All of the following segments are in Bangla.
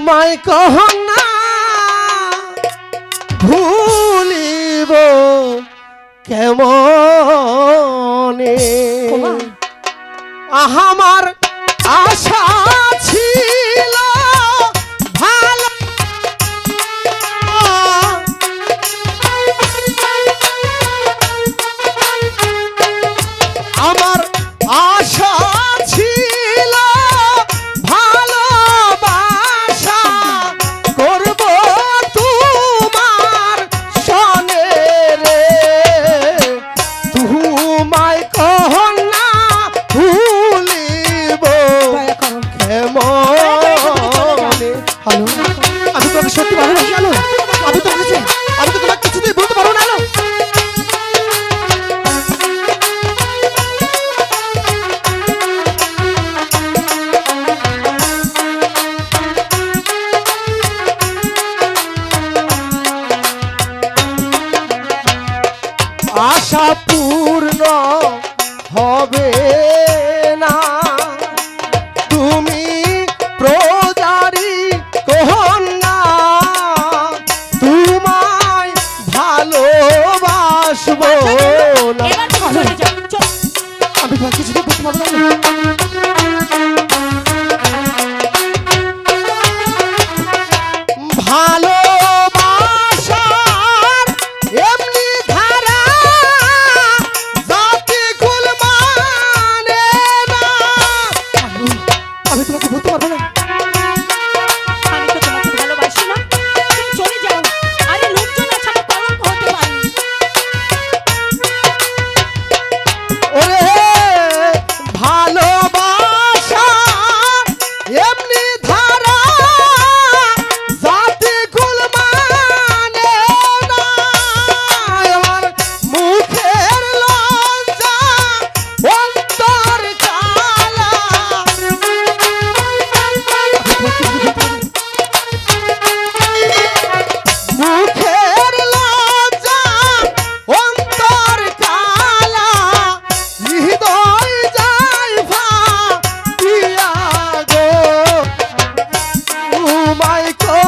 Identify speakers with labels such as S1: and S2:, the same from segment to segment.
S1: তোমায় কহ না ভুলিব কেমনে? আশা আশা পূর্ণ হবে না। তুমি প্রজারি না তোমায় ভালোবাসবো না। আমি কিছু বুঝতে পারব না।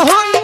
S1: Ahoy!